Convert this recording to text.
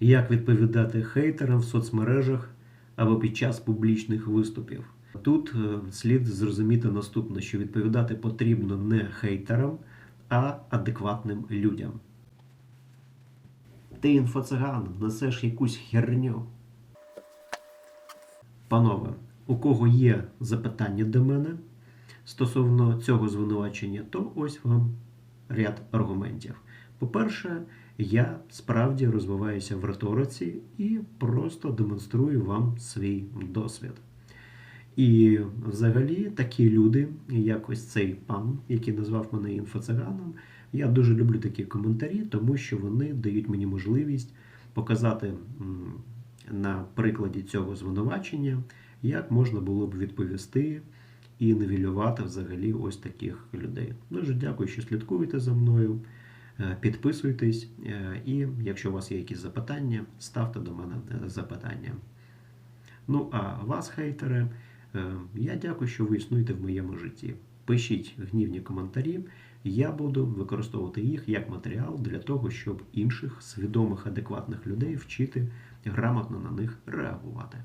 Як відповідати хейтерам в соцмережах або під час публічних виступів? Тут е, слід зрозуміти наступне, що відповідати потрібно не хейтерам, а адекватним людям. Ти інфоциган, несеш якусь херню. Панове, у кого є запитання до мене стосовно цього звинувачення, то ось вам ряд аргументів. По-перше, я справді розвиваюся в риториці і просто демонструю вам свій досвід. І взагалі такі люди, як ось цей пан, який назвав мене інфоциганом, я дуже люблю такі коментарі, тому що вони дають мені можливість показати на прикладі цього звинувачення, як можна було б відповісти і невілювати взагалі ось таких людей. Дуже дякую, що слідкуєте за мною. Е, Підписуйтесь, е, і якщо у вас є якісь запитання, ставте до мене е, запитання. Ну, а вас, хейтери, я дякую, що ви існуєте в моєму житті. Пишіть гнівні коментарі, я буду використовувати їх як матеріал для того, щоб інших свідомих, адекватних людей вчити грамотно на них реагувати.